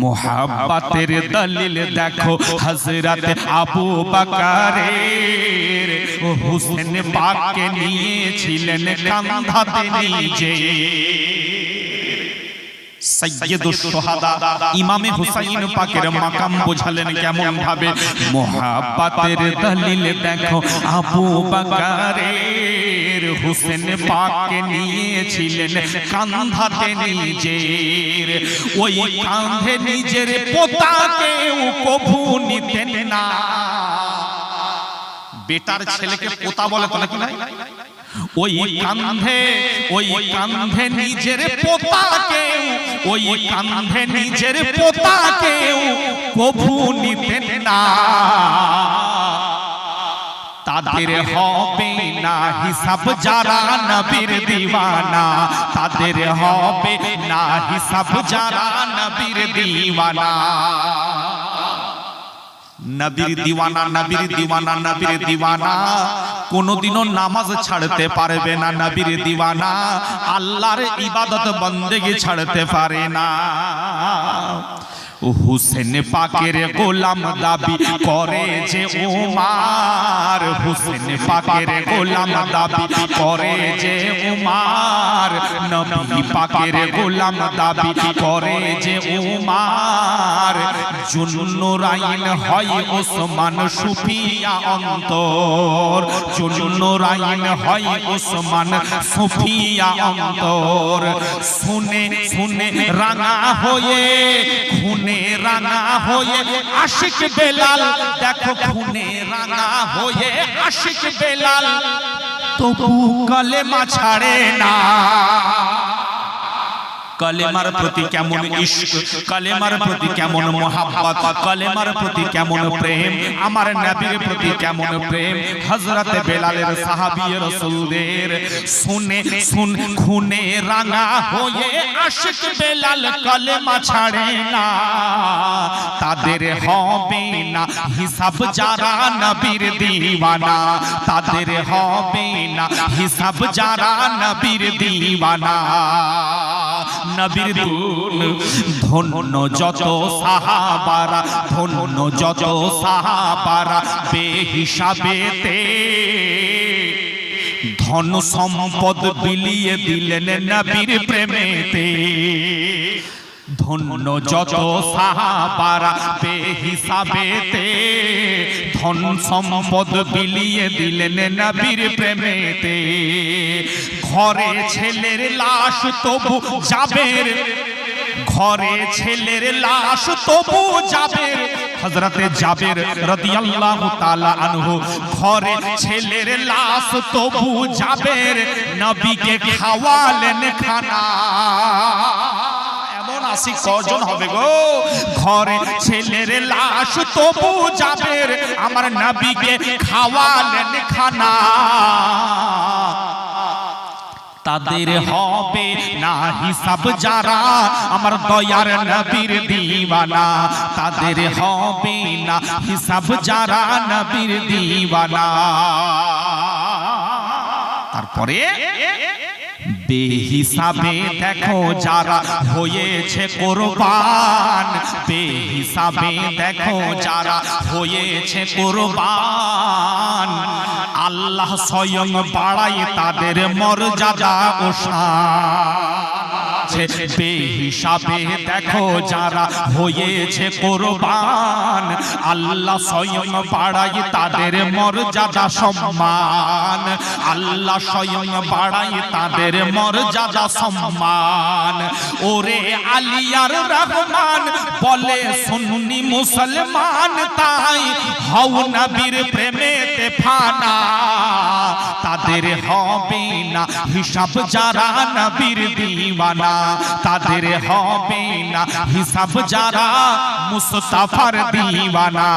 মোহাব্বতের দলিল দেখো হজরত আবু বকরের। হুসেন পাককে নিয়েছিলেন কান্ধাতে নিজে। সৈয়দুস সোহাদা ইমামে হুসাইন পাকের মাকাম বোঝালেন কেমন ভাবে? মোহাব্বতের দলিল দেখো আবু বকরের হুসেন পাককে নিয়েছিলেন কান্ধাতে নিজের। ওই কাঁধে নিজের পোতাকেও কভু নিতেন না। বেটার ছেলেকে পোতা বলে তো নাকি ওই কান্ধে ওই কান্ধে নিজের পোতাকে, ওই কান্ধে নিজের পোতাকে কভু নিতেন না। তাদের হবে না হিসাব যারা নবীর দিওয়ানা। তাদের হবে না হিসাব যারা নবীর দিওয়ানা। নবীর দিওয়ানা নবীর দিওয়ানা নবীর দিওয়ানা। কোনোদিনও নামাজ ছাড়তে পারবে না নবীর দিওয়ানা। আল্লাহর ইবাদত বন্দেগি ছাড়তে পারে না। হুসেন পাকের গোলাম দাবি করে যে উমার। হুসেন পাকের গোলাম দাবি করে যে উমার। নবী পাকের গোলাম দাবি করে যে উমার। জুন্নুরাইন হয় ওসমান সুফিয়া অন্তর। জুন্নুরাইন হয় ওসমান সুফিয়া অন্তর। শুনে শুনে রাঙা হয়ে, খুনে রাঙা হয়ে আশিক বেলাল। দেখো খুনে রাঙা হয়ে আশিক বেলাল। তবু কলেমা ছাড়ে না। কলেমার প্রতি কেমন ইশক কলেমার প্রতি কেমন মোহাব্বত কলেমার প্রতি কেমন প্রেম আমার নবীর প্রতি কেমন প্রেম হযরত বেলালের সাহাবী রাসূলদের শুনে শুন খুনে রাঙা হয়ে আশিক বেলাল কলেমা ছাড়ে না। তাদের হবে না হিসাব যারা নবীর দিওয়ানা তাদের হবে না হিসাব যারা নবীর দিওয়ানা নবীর দুন। ধন্য যত সাহাবারা, ধন্য যত সাহাবারা বেহিসাবেতে ধন সম্পদ বিলিয়ে দিলেন নবীর প্রেমেতে ধন্য যত সাহাবারা বেহিসাবেতে ধন সম্পদ বিলিয়ে দিলেন নবীর প্রেমেতে। ঘরে ছেলের লাশ তবু যাবের ঘরে ছেলের লাশ তবু যাবে হযরতে জাবের রাদিয়াল্লাহু তাআলা আনহু, ঘরে ছেলের লাশ তবু যাবের নবীকে খাওয়ালেন খানা। আসি কজন হবে গো? ঘরে ছেলের লাশ তবু যাবে আমার নবীকে খাওয়ালেন খানা। তাদের হবে না হিসাব যারা, আমার দয়ার নবীর দিওয়ানা। তাদের হবে না হিসাব যারা, নবীর দিওয়ানা। তারপরে বেহিসাবে দেখো যারা হয়েছে কোরবান। বেহিসাবে দেখো যারা হয়েছে কোরবান। আল্লাহ স্বয়ং বাড়ায় তাদের মর্যাদা ওষা বেহিসাবে দেখো যারা হয়েছে কোরবান। আল্লাহ স্বয়ং বাড়াই তাদের মর্যাদা, সম্মান। আল্লাহ স্বয়ং বাড়াই তাদের মর্যাদা, সম্মান। ওরে আলিয়ার রহমান বলে সুন্নি মুসলমান, তাই হও নবীর প্রেমেতে ফানা। তাদের হবে না হিসাব যারা নবীর দিওয়ানা। তাদের হবে না হিসাব যারা মুস্তাফার দিওয়ানা।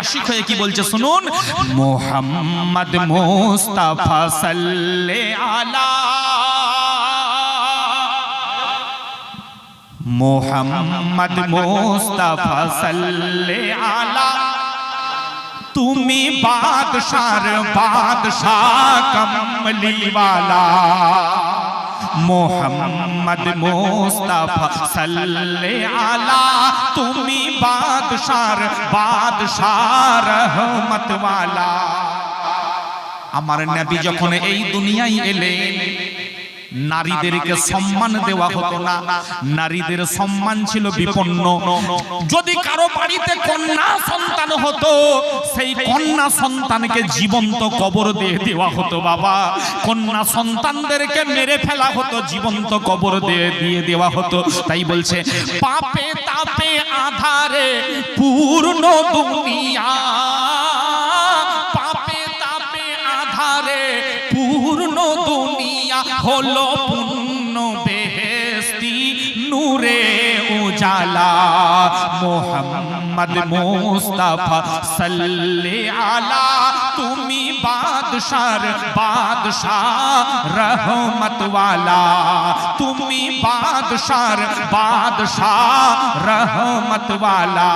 আশিক হয়ে কি বলছে শুনুন? মোহাম্মদ মুস্তাফা সাল্লে আলা। মোহাম্মদ মুস্তাফা সাল্লে আলা। তুমি বাদশার বাদশাহ কমলি वाला। মোহাম্মদ মোস্তাফা সাল্লে আলা। তুমি বাদশার বাদশার রহমত ওয়ালা আমার নবী যখন এই দুনিয়ায় এলেন নারীদেরকে সম্মান দেওয়া হতো না। নারীদের সম্মান ছিল বিপন্ন। যদি কারও বাড়িতে কন্যা সন্তান হতো সেই কন্যা সন্তানকে জীবন্ত কবর দিয়ে দেওয়া হতো বাবা। কন্যা সন্তানদেরকে মেরে ফেলা হতো জীবন্ত কবর দিয়ে দিয়ে দেওয়া হতো। তাই বলছে পাপে তাপে আধারে পূর্ণ দুনিয়া। হলো পূর্ণ বেহেস্তি নূরে উজালা মোহাম্মদ মোস্তাফা সাল্লে আলা তুমি বাদশার বাদশাহ রহমত ওয়ালা তুমি বাদশার বাদশাহ রহমত ওয়ালা